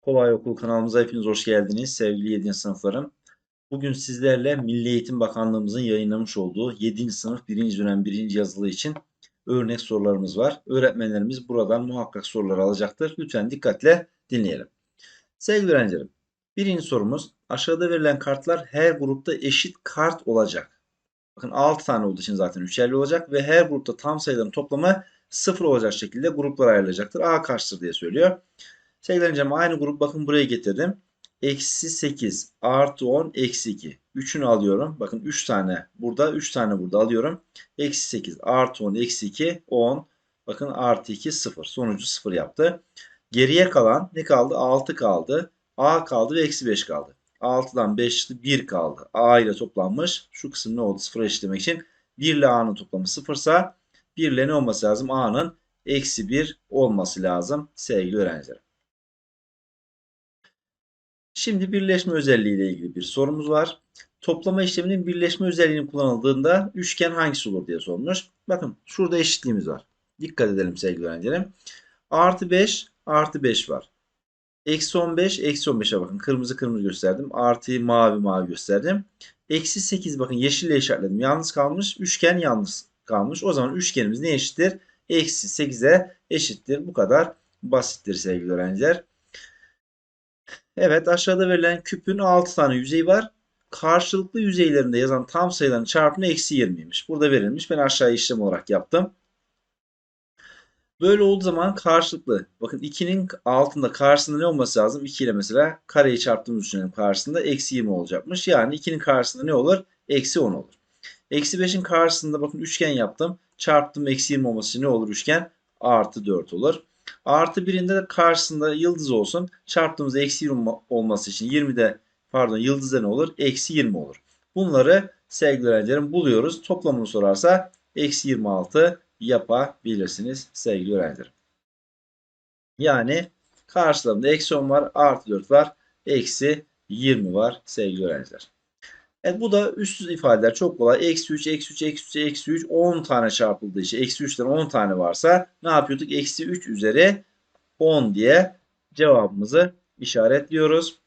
Kolay Okul kanalımıza hepiniz hoş geldiniz sevgili 7. sınıflarım. Bugün sizlerle Milli Eğitim Bakanlığımızın yayınlamış olduğu 7. sınıf 1. dönem 1. yazılı için örnek sorularımız var. Öğretmenlerimiz buradan muhakkak soruları alacaktır. Lütfen dikkatle dinleyelim. Sevgili öğrencilerim, birinci sorumuz aşağıda verilen kartlar her grupta eşit kart olacak. Bakın 6 tane olduğu için zaten üçerli olacak ve her grupta tam sayıların toplamı 0 olacak şekilde gruplara ayrılacaktır. A kaçtır diye söylüyor. Sevgili öğrencim aynı grup bakın buraya getirdim. Eksi 8 artı 10 eksi 2. 3'ünü alıyorum. Bakın 3 tane burada 3 tane burada alıyorum. Eksi 8 artı 10 eksi 2 10. Bakın artı 2 0. Sonucu 0 yaptı. Geriye kalan ne kaldı? 6 kaldı. A kaldı ve eksi 5 kaldı. 6'dan 5 1 kaldı. A ile toplanmış. Şu kısım ne oldu? 0 eşitlemek için. 1 ile A'nın toplamı 0 ise 1 ile ne olması lazım? A'nın eksi 1 olması lazım sevgili öğrenciler. Şimdi birleşme özelliği ile ilgili bir sorumuz var. Toplama işleminin birleşme özelliğinin kullanıldığında üçgen hangisi olur diye sormuş. Bakın şurada eşitliğimiz var. Dikkat edelim sevgili öğrencilerim. Artı 5 artı 5 var. Eksi 15 eksi 15'e bakın. Kırmızı kırmızı gösterdim. Artı mavi mavi gösterdim. Eksi 8 bakın yeşille işaretledim. Yalnız kalmış. Üçgen yalnız kalmış. O zaman üçgenimiz ne eşittir? Eksi 8'e eşittir. Bu kadar basittir sevgili öğrenciler. Evet aşağıda verilen küpün 6 tane yüzeyi var. Karşılıklı yüzeylerinde yazan tam sayıların çarpımı eksi 20'ymiş. Burada verilmiş. Ben aşağıya işlem olarak yaptım. Böyle olduğu zaman karşılıklı. Bakın 2'nin altında karşısında ne olması lazım? 2 ile mesela kareyi çarptığımız düşünelim karşısında eksi 20 olacakmış. Yani 2'nin karşısında ne olur? Eksi 10 olur. Eksi 5'in karşısında bakın üçgen yaptım. Çarptım eksi 20 olması ne olur üçgen? Artı 4 olur. Artı birinde de karşısında yıldız olsun. Çarptığımız eksi 20 olması için 20'de pardon yıldızda ne olur? Eksi 20 olur. Bunları sevgili öğrencilerim buluyoruz. Toplamını sorarsa eksi 26 yapabilirsiniz sevgili öğrencilerim. Yani karşılarında eksi 10 var, artı 4 var, eksi 20 var sevgili öğrenciler. Evet bu da üstsüz ifadeler çok kolay. Eksi 3, eksi 3, eksi 3, eksi 3 10 tane çarpıldığı için eksi 3'ten 10 tane varsa ne yapıyorduk? Eksi 3 üzeri 10 diye cevabımızı işaretliyoruz.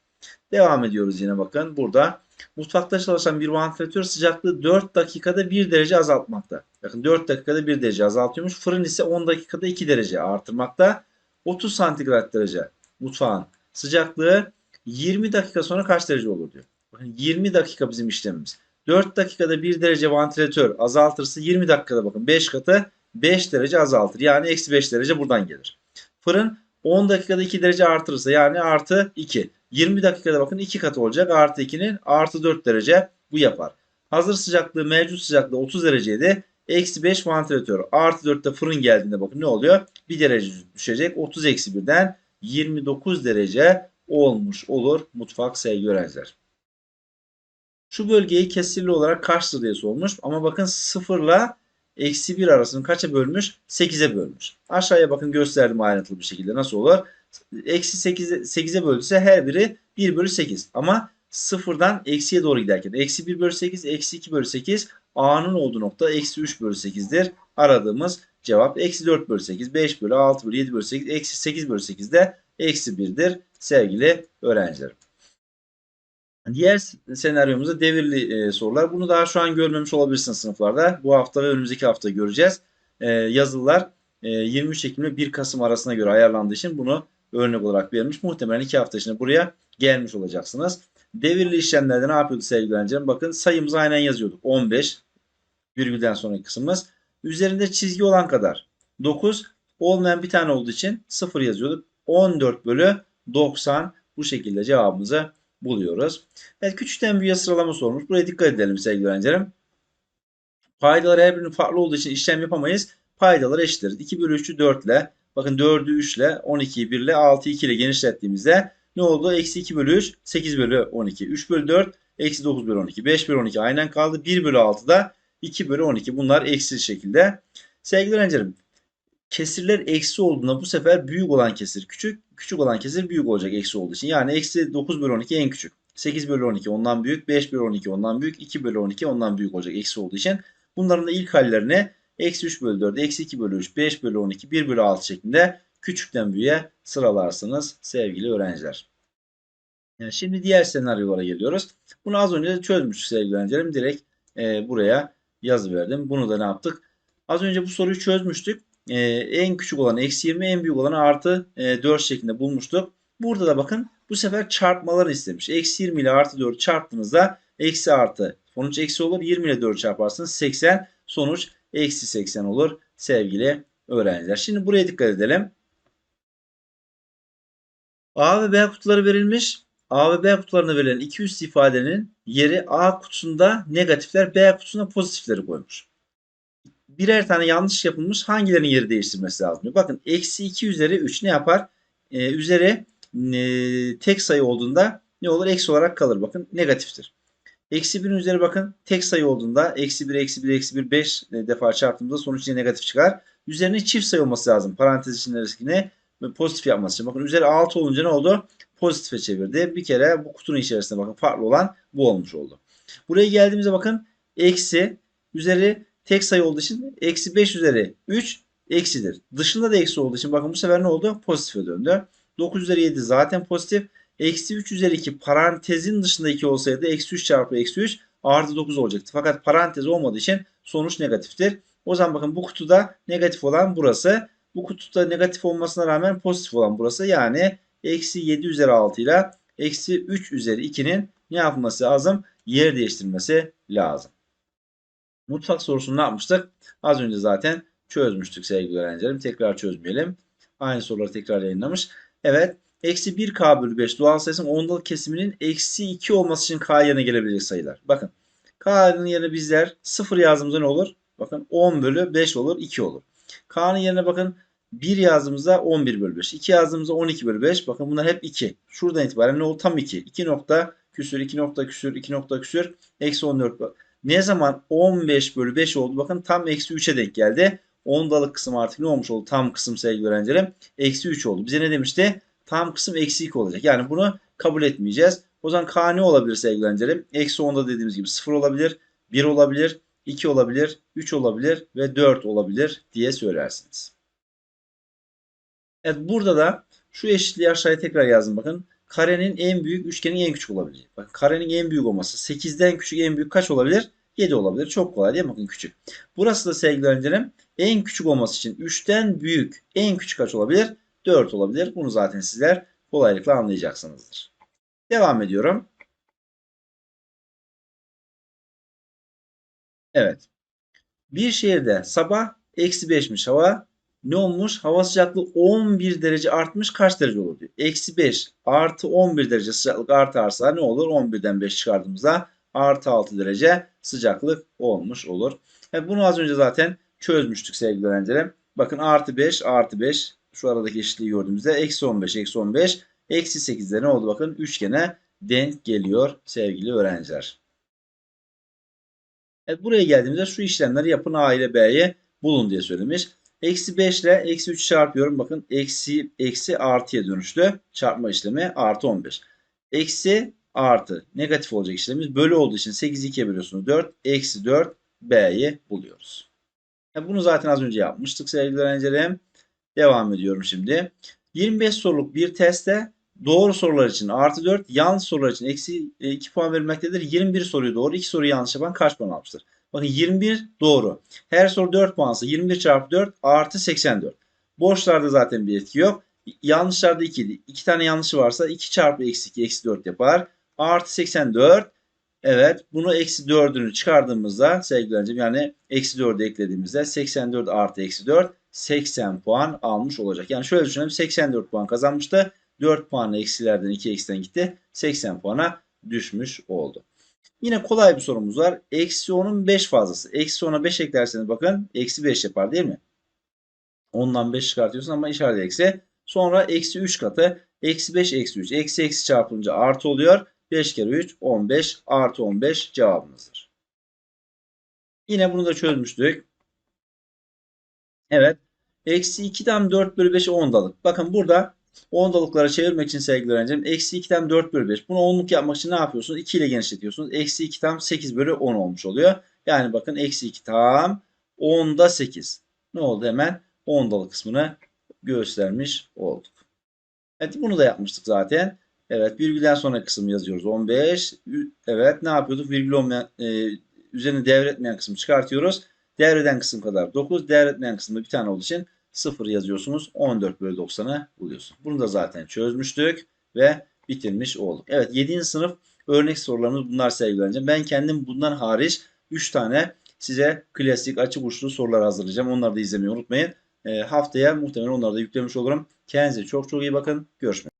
Devam ediyoruz yine bakın burada. Mutfakta çalışan bir vantilatör sıcaklığı 4 dakikada 1 derece azaltmakta. Bakın 4 dakikada 1 derece azaltıyormuş. Fırın ise 10 dakikada 2 derece artırmakta. 30 santigrat derece mutfağın sıcaklığı 20 dakika sonra kaç derece olur diyor. Bakın 20 dakika bizim işlemimiz. 4 dakikada 1 derece vantilatör azaltırsa 20 dakikada bakın 5 katı 5 derece azaltır. Yani eksi 5 derece buradan gelir. Fırın 10 dakikada 2 derece artırırsa yani artı 2. 20 dakikada bakın 2 katı olacak. Artı 2'nin artı 4 derece bu yapar. Hazır sıcaklığı mevcut sıcaklığı 30 dereceydi. Eksi 5 vantilatör. Artı 4'te fırın geldiğinde bakın ne oluyor? 1 derece düşecek. 30 eksi 1'den 29 derece olmuş olur mutfak sevgili öğrenciler. Şu bölgeyi kesirli olarak kaçtır diye sormuş. Ama bakın 0 ile eksi 1 arasını kaça bölmüş? 8'e bölmüş. Aşağıya bakın gösterdim ayrıntılı bir şekilde nasıl olur. Eksi 8'e 8'e böldüyse her biri 1 bölü 8. Ama sıfırdan eksiye doğru giderken eksi 1 bölü 8, eksi 2 bölü 8 A'nın olduğu nokta eksi 3 bölü 8'dir. Aradığımız cevap eksi 4 bölü 8, 5 bölü 6 bölü 7 bölü 8, eksi 8 bölü 8 de eksi 1'dir sevgili öğrencilerim. Diğer senaryomuzda devirli e, sorular. Bunu daha şu an görmemiş olabilirsiniz sınıflarda. Bu hafta ve önümüzdeki hafta göreceğiz. E, yazılılar e, 23 Ekim ile 1 Kasım arasına göre ayarlandığı için bunu örnek olarak verilmiş. Muhtemelen 2 hafta içinde buraya gelmiş olacaksınız. Devirli işlemlerde ne yapıyordu sevgili öğrencilerim? Bakın sayımızı aynen yazıyorduk. 15 virgülden sonraki kısmımız. Üzerinde çizgi olan kadar 9 olmayan bir tane olduğu için 0 yazıyorduk. 14 bölü 90 bu şekilde cevabımızı buluyoruz. Evet küçükten büyüğe sıralama sormuş. Buraya dikkat edelim sevgili öğrencilerim. Paydalar her birinin farklı olduğu için işlem yapamayız. Paydalar eşittir. 2 bölü 3'ü 4 ile bakın 4'ü 3 ile 12'yi 1 ile 6'yı 2 ile genişlettiğimizde ne oldu? Eksi 2 bölü 3 8 bölü 12. 3 bölü 4 eksi 9 bölü 12. 5 bölü 12 aynen kaldı. 1 bölü 6 da 2 bölü 12. Bunlar eksi şekilde. Sevgili öğrencilerim kesirler eksi olduğunda bu sefer büyük olan kesir küçük. Küçük olan kesir büyük olacak eksi olduğu için. Yani eksi 9 bölü 12 en küçük. 8 bölü 12 ondan büyük. 5 bölü 12 ondan büyük. 2 bölü 12 ondan büyük olacak eksi olduğu için. Bunların da ilk hallerini Eksi 3 bölü 4, eksi 2 bölü 3, 5 bölü 12, 1 bölü 6 şeklinde küçükten büyüğe sıralarsınız sevgili öğrenciler. Yani şimdi diğer senaryolara geliyoruz. Bunu az önce çözmüştük sevgili öğrencilerim. Direkt e, buraya yazı verdim. Bunu da ne yaptık? Az önce bu soruyu çözmüştük. E, en küçük olan eksi 20, en büyük olanı artı e, 4 şeklinde bulmuştuk. Burada da bakın bu sefer çarpmaları istemiş. Eksi 20 ile artı 4 çarptığınızda eksi artı sonuç eksi olur. 20 ile 4 çarparsınız 80 sonuç eksi 80 olur sevgili öğrenciler. Şimdi buraya dikkat edelim. A ve B kutuları verilmiş. A ve B kutularına verilen iki üst ifadenin yeri A kutusunda negatifler, B kutusunda pozitifleri koymuş. Birer tane yanlış yapılmış. Hangilerinin yeri değiştirmesi lazım? diyor. Bakın eksi 2 üzeri 3 ne yapar? Ee, üzeri e, tek sayı olduğunda ne olur? Eksi olarak kalır. Bakın negatiftir. Eksi 1 üzeri bakın tek sayı olduğunda eksi 1, eksi 1, eksi 1, 5 defa çarptığımızda sonuç yine negatif çıkar. Üzerine çift sayı olması lazım. Parantez içindekine pozitif yapması için. Bakın üzeri 6 olunca ne oldu? Pozitife çevirdi. Bir kere bu kutunun içerisinde bakın farklı olan bu olmuş oldu. Buraya geldiğimizde bakın eksi üzeri tek sayı olduğu için eksi 5 üzeri 3 eksidir. Dışında da eksi olduğu için bakın bu sefer ne oldu? Pozitife döndü. 9 üzeri 7 zaten pozitif. Eksi 3 üzeri 2 parantezin dışında 2 olsaydı eksi 3 çarpı eksi 3 artı 9 olacaktı. Fakat parantez olmadığı için sonuç negatiftir. O zaman bakın bu kutuda negatif olan burası. Bu kutuda negatif olmasına rağmen pozitif olan burası. Yani eksi 7 üzeri 6 ile eksi 3 üzeri 2'nin ne yapması lazım? Yer değiştirmesi lazım. Mutfak sorusunu ne yapmıştık? Az önce zaten çözmüştük sevgili öğrencilerim. Tekrar çözmeyelim. Aynı soruları tekrar yayınlamış. Evet. Eksi 1k bölü 5 doğal sayısının ondalık kesiminin eksi 2 olması için k yerine gelebilecek sayılar. Bakın k'nın yerine bizler 0 yazdığımızda ne olur? Bakın 10 bölü 5 olur 2 olur. K'nın yerine bakın 1 yazdığımızda 11 bölü 5. 2 yazdığımızda 12 bölü 5. Bakın bunlar hep 2. Şuradan itibaren ne oldu? Tam 2. 2 nokta küsür, 2 nokta küsür, 2 nokta küsür. Eksi 14. Ne zaman 15 bölü 5 oldu? Bakın tam eksi 3'e denk geldi. Ondalık kısım artık ne olmuş oldu? Tam kısım sevgili öğrencilerim. Eksi 3 oldu. Bize ne demişti? Tam kısım eksi 2 olacak. Yani bunu kabul etmeyeceğiz. O zaman k ne olabilir sevgili öğrencilerim? Eksi 10'da dediğimiz gibi 0 olabilir, 1 olabilir, 2 olabilir, 3 olabilir ve 4 olabilir diye söylersiniz. Evet burada da şu eşitliği aşağıya tekrar yazdım bakın. Karenin en büyük üçgenin en küçük olabileceği. Bakın karenin en büyük olması 8'den küçük en büyük kaç olabilir? 7 olabilir. Çok kolay değil mi? Bakın küçük. Burası da sevgili öğrencilerim en küçük olması için 3'ten büyük en küçük kaç olabilir? 4 olabilir. Bunu zaten sizler kolaylıkla anlayacaksınızdır. Devam ediyorum. Evet. Bir şehirde sabah eksi 5'miş hava. Ne olmuş? Hava sıcaklığı 11 derece artmış. Kaç derece olur diyor. Eksi 5 artı 11 derece sıcaklık artarsa ne olur? 11'den 5 çıkardığımızda artı 6 derece sıcaklık olmuş olur. Yani bunu az önce zaten çözmüştük sevgili öğrencilerim. Bakın artı 5 artı 5 şu aradaki eşitliği gördüğümüzde eksi 15 eksi 15 eksi 8'de ne oldu bakın üçgene denk geliyor sevgili öğrenciler. Evet buraya geldiğimizde şu işlemleri yapın A ile B'ye bulun diye söylemiş. Eksi 5 ile eksi 3 çarpıyorum. Bakın eksi, eksi artıya dönüştü. Çarpma işlemi artı 15. Eksi artı negatif olacak işlemimiz bölü olduğu için 8 2'ye bölüyorsunuz 4. Eksi 4 B'yi buluyoruz. Bunu zaten az önce yapmıştık sevgili öğrencilerim. Devam ediyorum şimdi. 25 soruluk bir testte doğru sorular için artı 4, yanlış sorular için eksi 2 e, puan verilmektedir. 21 soruyu doğru, 2 soruyu yanlış yapan kaç puan almıştır? Bakın 21 doğru. Her soru 4 puansa 21 çarpı 4 artı 84. Boşlarda zaten bir etki yok. Yanlışlarda 2. 2 tane yanlışı varsa 2 çarpı eksi 2 eksi 4 yapar. Artı 84. Evet bunu eksi 4'ünü çıkardığımızda sevgili öğrencim yani eksi 4'ü eklediğimizde 84 artı eksi 4 80 puan almış olacak. Yani şöyle düşünelim 84 puan kazanmıştı. 4 puanla eksilerden 2 eksiden gitti. 80 puana düşmüş oldu. Yine kolay bir sorumuz var. Eksi 10'un 5 fazlası. Eksi 10'a 5 eklerseniz bakın eksi 5 yapar değil mi? 10'dan 5 çıkartıyorsun ama işaret eksi. Sonra eksi 3 katı. Eksi 5 eksi 3. Eksi eksi çarpınca artı oluyor. 5 kere 3 15 artı 15 cevabımızdır. Yine bunu da çözmüştük. Evet. Eksi 2'den 4 bölü 5'e 10 dalık. Bakın burada ondalıklara çevirmek için sevgili öğrencim eksi 2'den 4 bölü 5. Bunu onluk yapmak için ne yapıyorsunuz? 2 ile genişletiyorsunuz. Eksi 2 tam 8 bölü 10 olmuş oluyor. Yani bakın eksi 2 tam 10'da 8. Ne oldu hemen? Ondalı kısmını göstermiş olduk. Evet bunu da yapmıştık zaten. Evet virgülden sonra kısım yazıyoruz. 15. Ü- Evet ne yapıyorduk? Virgül olmayan e, üzerine devretmeyen kısmı çıkartıyoruz. Devreden kısım kadar 9. Devretmeyen kısımda bir tane olduğu için 0 yazıyorsunuz. 14 bölü 90'ı buluyorsunuz. Bunu da zaten çözmüştük ve bitirmiş olduk. Evet 7. sınıf örnek sorularımız bunlar sevgili. Ben kendim bundan hariç 3 tane size klasik açık uçlu sorular hazırlayacağım. Onları da izlemeyi unutmayın. E, haftaya muhtemelen onları da yüklemiş olurum. Kendinize çok çok iyi bakın. Görüşmek.